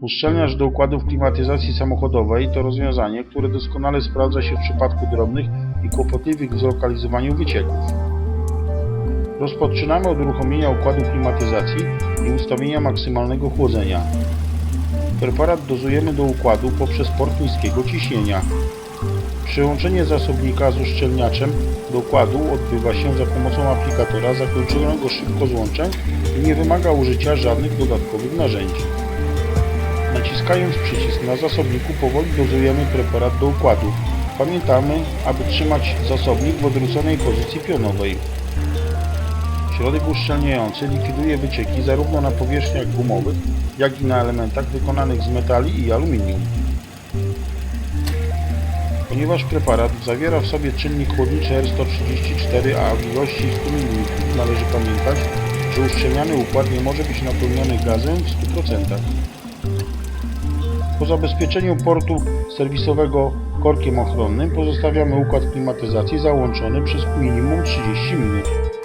Uszczelniacz do układów klimatyzacji samochodowej to rozwiązanie, które doskonale sprawdza się w przypadku drobnych i kłopotliwych w zlokalizowaniu wycieków. Rozpoczynamy od uruchomienia układu klimatyzacji i ustawienia maksymalnego chłodzenia. Preparat dozujemy do układu poprzez port niskiego ciśnienia. Przyłączenie zasobnika z uszczelniaczem do układu odbywa się za pomocą aplikatora zakończonego szybko złączem i nie wymaga użycia żadnych dodatkowych narzędzi. Naciskając przycisk na zasobniku powoli dozujemy preparat do układu. Pamiętamy, aby trzymać zasobnik w odwróconej pozycji pionowej. Środek uszczelniający likwiduje wycieki zarówno na powierzchniach gumowych, jak i na elementach wykonanych z metali i aluminium. Ponieważ preparat zawiera w sobie czynnik chłodniczy R134, a w ilości 100 ml, należy pamiętać, że uszczelniany układ nie może być napełniony gazem w 100%. Po zabezpieczeniu portu serwisowego korkiem ochronnym pozostawiamy układ klimatyzacji załączony przez minimum 30 minut.